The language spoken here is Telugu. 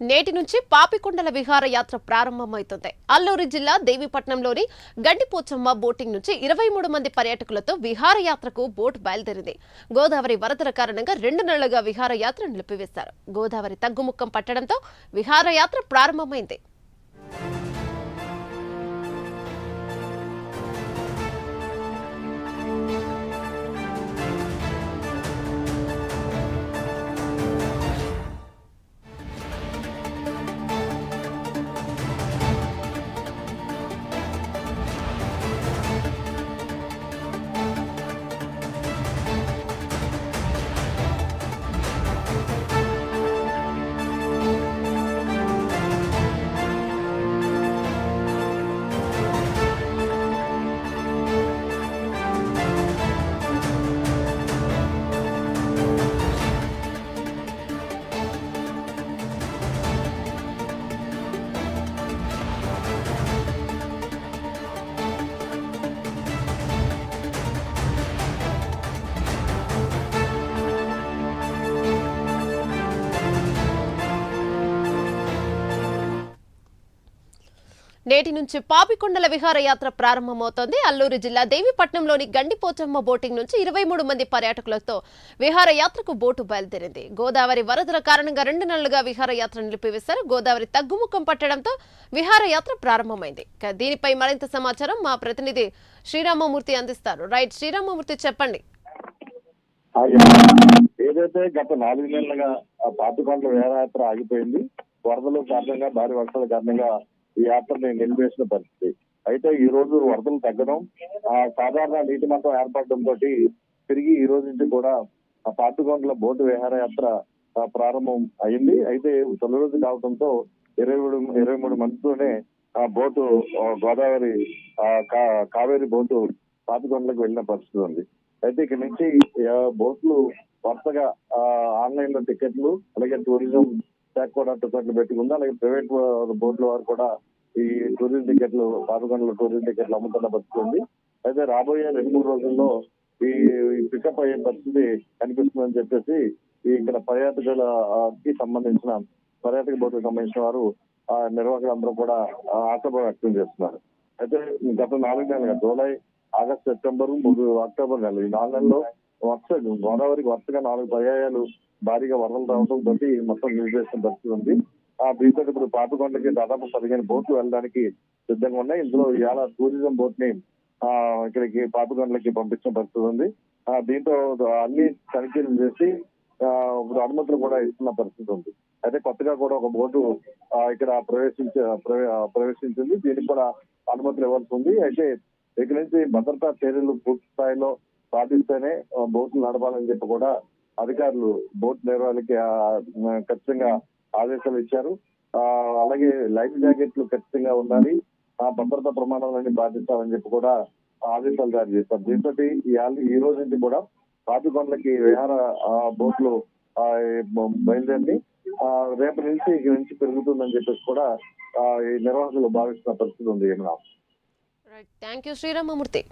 నేటి నుంచి పాపికొండల విహారయాత్ర ప్రారంభమవుతుంది. అల్లూరు జిల్లా దేవీపట్నంలోని గండిపోచమ్మ బోటింగ్ నుంచి ఇరవై మూడు మంది పర్యాటకులతో విహారయాత్రకు బోట్ బయలుదేరింది. గోదావరి వరదల కారణంగా రెండు నెలలుగా విహారయాత్ర నిలిపివేశారు. గోదావరి తగ్గుముఖం పట్టడంతో విహారయాత్ర ప్రారంభమైంది. నేటి నుంచి పాపికొండల విహారయాత్ర ప్రారంభమవుతోంది. అల్లూరు జిల్లా దేవిపట్నంలోని గండిపోచమ్మ బోటింగ్ నుంచి ఇరవై మూడు మంది పర్యాటకులతో విహారయాత్రకు బోటు బయలుదేరింది. గోదావరి వరదల కారణంగా రెండు నెలలుగా విహారయాత్ర నిలిపివేశారు. గోదావరి తగ్గుముఖం పట్టడంతో విహారయాత్ర ప్రారంభమైంది. దీనిపై మరింత సమాచారం మా ప్రతినిధి శ్రీరామమూర్తి అందిస్తారు. రైట్ శ్రీరామమూర్తి చెప్పండి. ఏదైతే గత నాలుగు నెలలుగా పాపికొండల విహారయాత్ర ఆగిపోయింది వరదల కారణంగా భారీ వర్షాల కారణంగా ఈ యాత్రని నిలిపేసిన పరిస్థితి. అయితే ఈ రోజు వరదలు తగ్గడం ఆ సాధారణ నీటి మట్టం ఏర్పడడం తోటి తిరిగి ఈ రోజు నుంచి కూడా ఆ పాటుకొండల బోటు విహారయాత్ర యాత్ర ప్రారంభం అయింది. అయితే తొలి రోజు కావడంతో ఇరవై మూడు ఇరవై మూడు మందితోనే ఆ బోటు గోదావరి ఆ, కావేరి బోటు పాపికొండలకు వెళ్ళిన పరిస్థితి ఉంది. అయితే ఇక్కడ నుంచి బోట్లు వరుసగా ఆన్లైన్లో టికెట్లు అలాగే టూరిజం శాఖ కూడా టికెట్లు పెట్టుకుంది. అలాగే ప్రైవేట్ బోర్డుల వారు కూడా ఈ టూరిజం టికెట్లు పాపకొండలో టూరిజం టికెట్లు అమ్ముతున్న పరిస్థితి ఉంది. అయితే రాబోయే రెండు మూడు రోజుల్లో ఈ పికప్ అయ్యే పరిస్థితి కనిపిస్తుందని చెప్పేసి ఇక్కడ పర్యాటకుల కి సంబంధించిన పర్యాటక బోర్డుకు సంబంధించిన వారు ఆ నిర్వాహకులందరూ కూడా ఆశాభావం వ్యక్తం చేస్తున్నారు. అయితే గత నాలుగు నెలలుగా జూలై ఆగస్ట్ సెప్టెంబర్ మూడు అక్టోబర్ నెలలు ఈ నాలుగు నెలల్లో వరుస గోదావరికి వరుసగా నాలుగు పర్యాయాలు భారీగా వరదలు రావడం తోటి మొత్తం నిలిపేసిన పరిస్థితి ఉంది. ఆ దీంతో ఇప్పుడు పాపికొండకి దాదాపు పదిహేను బోట్లు వెళ్ళడానికి సిద్ధంగా ఉన్నాయి. ఇందులో ఇవాళ టూరిజం బోట్ని ఆ ఇక్కడికి పాపికొండలకి పంపించిన పరిస్థితి ఉంది. ఆ దీంతో అన్ని తనిఖీలు చేసి ఆ ఇప్పుడు అనుమతులు కూడా ఇస్తున్న పరిస్థితి ఉంది. అయితే కొత్తగా కూడా ఒక బోటు ఇక్కడ ప్రవేశించ ప్రవే- ప్రవేశించింది. దీనికి కూడా అనుమతులు ఇవ్వాల్సి ఉంది. అయితే ఇక్కడ నుంచి భద్రతా చర్యలు పూర్తి స్థాయిలో పాటిస్తేనే బోట్లు నడపాలని చెప్పి కూడా అధికారులు బోట్ నిర్వహణకి ఖచ్చితంగా ఆదేశాలు ఇచ్చారు. అలాగే లైఫ్ జాకెట్లు ఖచ్చితంగా ఉండాలి. ఆ భద్రతా ప్రమాణాలన్నీ పాటిస్తామని చెప్పి కూడా ఆదేశాలు జారీ చేస్తారు దీంతో ఈ రోజు నుంచి కూడా పాపికొండలకి విహార బోట్లు బయలుదేరి రేపటి నుంచి ఇక నుంచి పెరుగుతుందని చెప్పేసి కూడా ఈ నిర్వాహకులు భావిస్తున్న పరిస్థితి ఉంది. ఏమన్నా? Thank you Sriramamurthy